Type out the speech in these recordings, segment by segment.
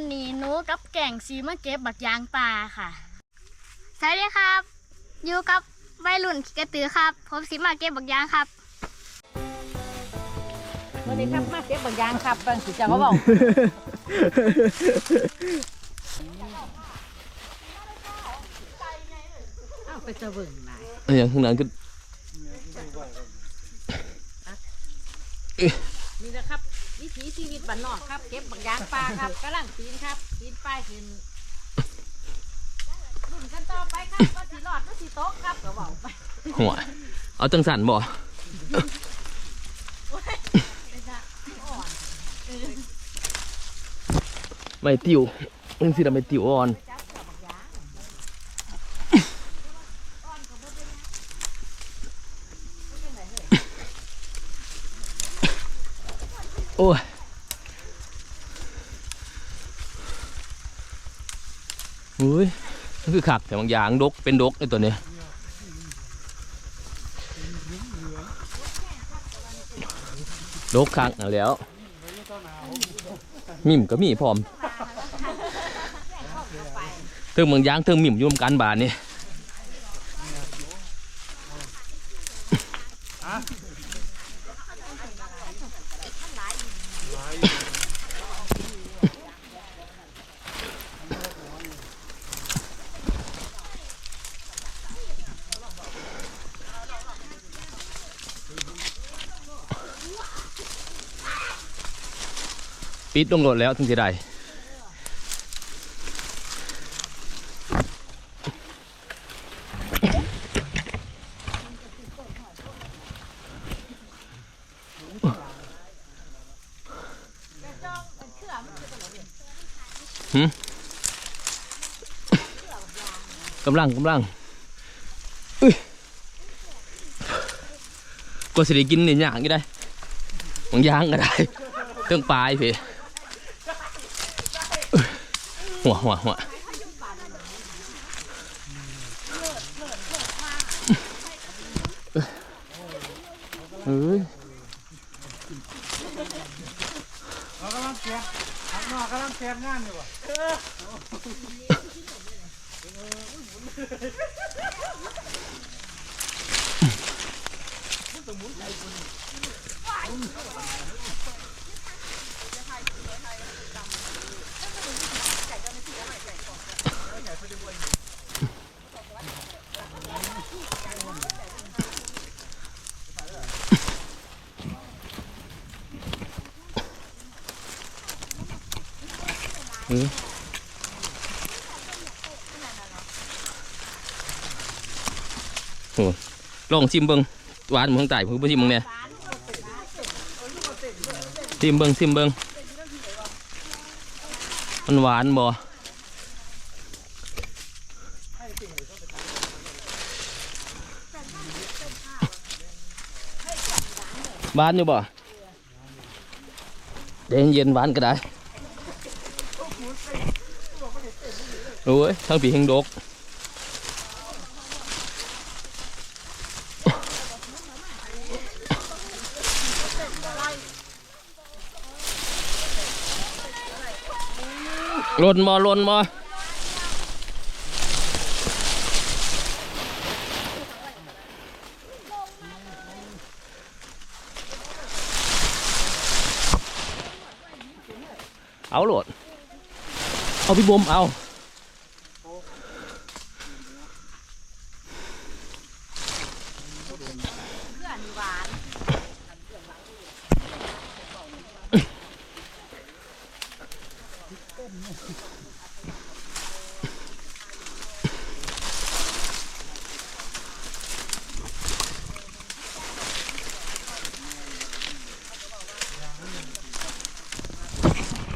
วันนี้หนูกับแก่งซีมาเก็บบักยางป่าค่ะสวัสดีครับ อยู่กับวัยรุ่นขี่กระตือครับ ผมซีมาเก็บบักยางครับวันนี้ครับมาเก็บบางยางครับบางสิจะเขาบอกอ้าวไปจะเบิ่งไหนอันอย่างข้างนั้นก็นี่นะครับ วิถีชีวิตบ้านนอกครับ เก็บบางยางปลาครับกำลังปีนครับปีนป้ายขึ้นลุ่นกันต่อไปครับว่าสีรอดว่าสีโต๊ะครับก็บอกไปหัวเอาจังสันบ่ไม่ติวมันสิทำไม่ติวอ่อนโอ้ยอุ้ยมัน คักแต่บางอย่างดกเป็นดกในตัวนี้ยโลกคักนั่นแล้ว มิมก็มีพร้อมถึงเมืองยางถึงมิมอยู่มกันบานนี่ ปิดลงรถแล้วถึงจะได้หืมกำลังกำลังอุ้ยกว่าสิได้กินนี่ยากกี่ได้บางอย่างก็ได้เรื่องปลายพี่ หัวหัวหัวเฮ้ยเรากำลังเสียข้างนอกกำลังเสียงานอยู่ว่ะ ลองชิมเบิงหวานมือนไต่ผมไปชิมเบิงเนี่ยชิมเบิงชิมเบิงมันหวานบ่หวานอยู่บ่เย็นเย็นหวานก็ได้ โอ้ยทั้งปีทั้งดกล่นมาล่นมาเอาโหลด เอาพี่บมเอา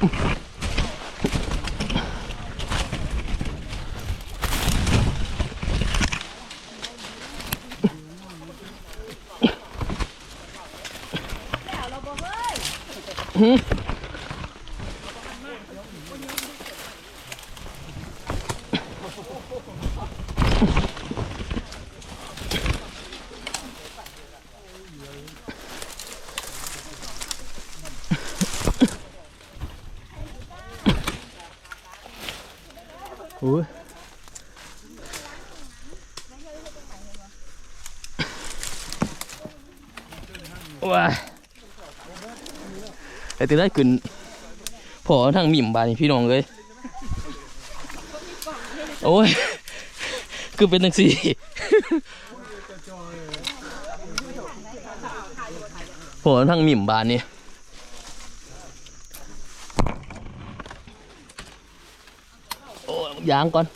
Mm-hmm. อ้ยว้าไอ้ตีได้ขึ้นพอทางมิ่มบานนี่พี่น้องเลยโอ้ย คือเป็นตังสี่พอทางมิ่มบานนี่โอ้ ยางก่อน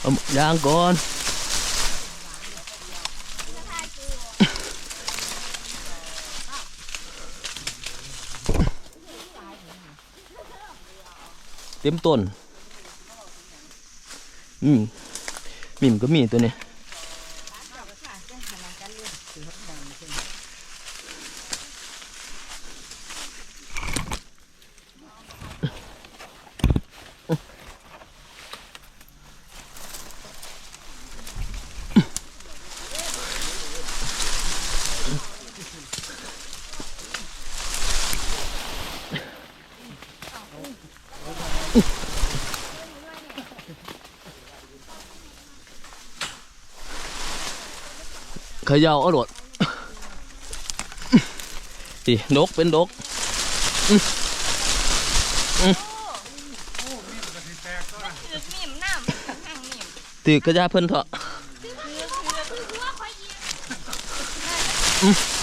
เอายางก่อนเต็มต้น อืมมิมก็มีตัวนี้ ขย่าเอาโดดสิดกเป็นดกถือมีมน้ำห้งมีมตีกระยาเพิ่นเถอะคื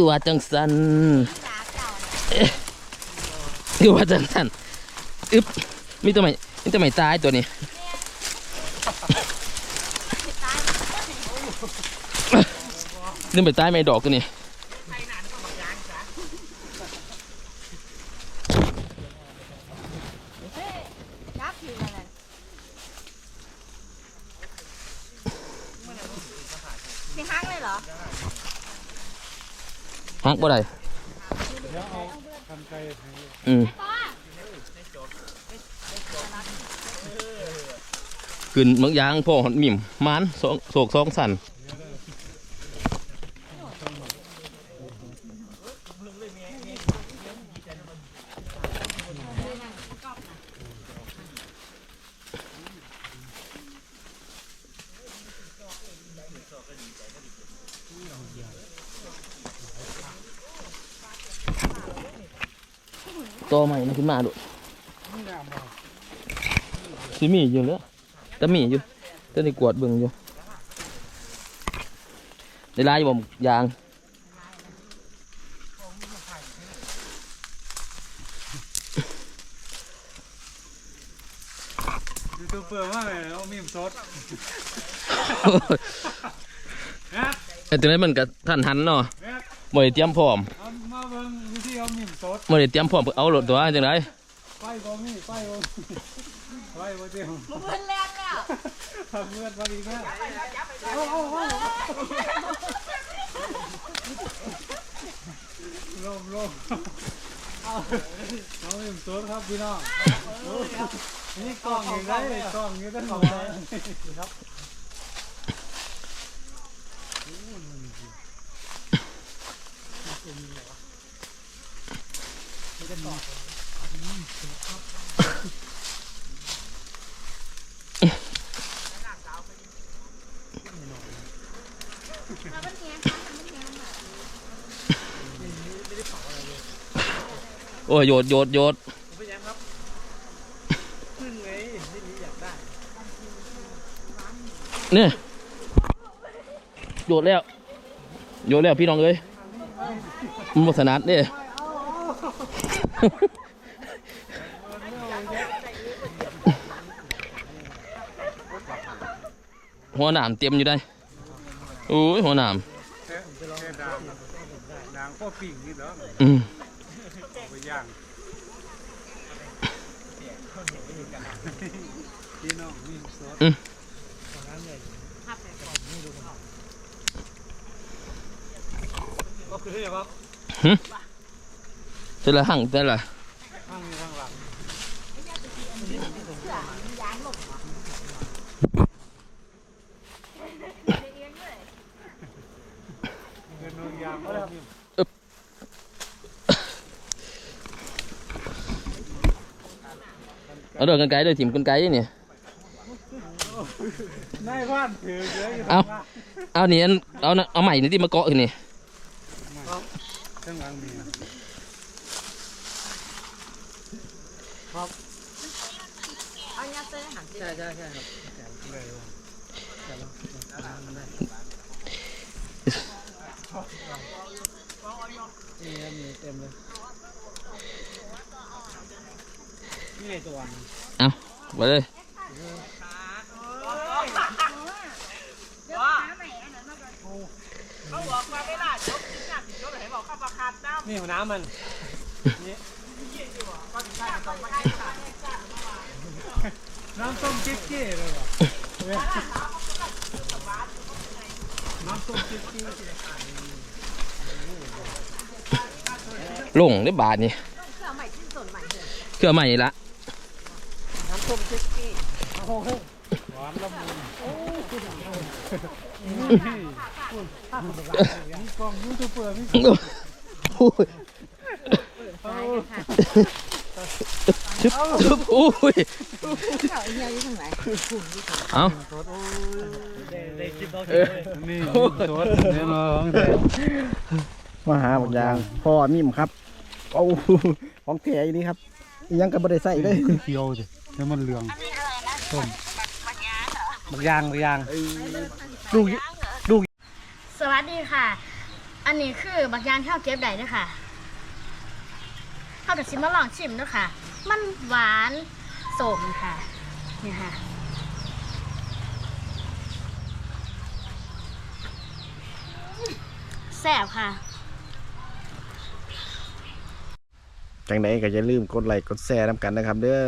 อว่าจังสันเอ๊ะคือว่าจังสันอึ๊บมีตัวใหม่มีตัวใหม่ตายตัวนี้ นึกไปตายไม่ดอกตัวนี้ยับอยู่นั่นน่ะสิฮักเลยเหรอฮักบ่ได้เดี๋ยวเอากันไกลให้อืมขึ้นเมืองยางพ่อหดหมิ่มมานสองโศกสองสัน ตัวใหม่นะขึ้นมาดูนี่น้ำบ่สิมีอยู่แล้วแต่มีอยู่แต่ในกวดเบิ่งอยู่ได้ลายอยู่บ่ยางยูทูบเบอร์มากเลยเอามีมสดนะไอ้ตัวนั้นมันก็ท่านหันเนาะเนี่ยบ่ได้เตรียมพร้อม เอามาเบิ่งวิธี เอามีมสดบ่ได้เตรียมพร้อมเอารถตัวจังไดไฟบ่มีไฟบ่มีไฟบ่เดียวมึงเพิ่นแล่นแล้วทำเพื่อนมาดีแม่เอาเอาเอาลมลมเอาเอามีมสดครับพี่น้องนี่กล้องอยู่ได้กล้องอยู่ได้ของครับ โอ้ยโยดโยดโยดเนี่ยโยดแล้ว โยดแล้วพี่น้องเอ้ยมุนสนัดเนี่ย หัวหนามเตรียมอยู่ได้โอ้ยหัวหนามแค่แค่ด่างพ่อปิ่งนี่เหรออืมอาไปย่างพี่น้องมีซอสก็คืออะไรครับแต่ละหั่งแต่ละ ข้างนี้ข้างหลังเงินนองยางก็แล้ว เอาเดินกันไกลเดินถิ่มกันไกลเนี่ยนายบ้านถือเยอะอยู่เอาเอาเนี่ยเอานะเอาใหม่นี่ที่มาเกาะขึ้นนี่ข้างหลังมีนะเอาเนี้ยเต้หันใช่ใช่ใช่เลยนี่มีเต็มเลย นี่ไงตัวนึงเอาไปเลยนี่หัวน้ำมันน้ำส้มเจ๊กเจ๊เลยว่ะน้ำส้มเจ๊กเจ๊ลงได้บาทนี่เครื่องใหม่ละ หวานละมุนมีกล้องยูทูบเบอร์มีโอ้ยชึบชึบโอ้ยเอาได้านี่สดแน่นอนมาหาบักยางพ่อนิ่มครับโอ้ของแท้อีนี่ครับ ยังก็บ่ได้ใส่เลยเขียวสิ แล้วมันเหลืองส้มบักยางบักยางลูกสวัสดีค่ะ อันนี้คือบักยางที่เราเก็บได้ด้วยค่ะเขาจะชิมมาลองชิมด้วยค่ะ มันหวานสมค่ะนี่ค่ะแซ่บค่ะ จังไดก็อย่าลืมกดไลค์กดแชร์น้ำกันนะครับ เด้อ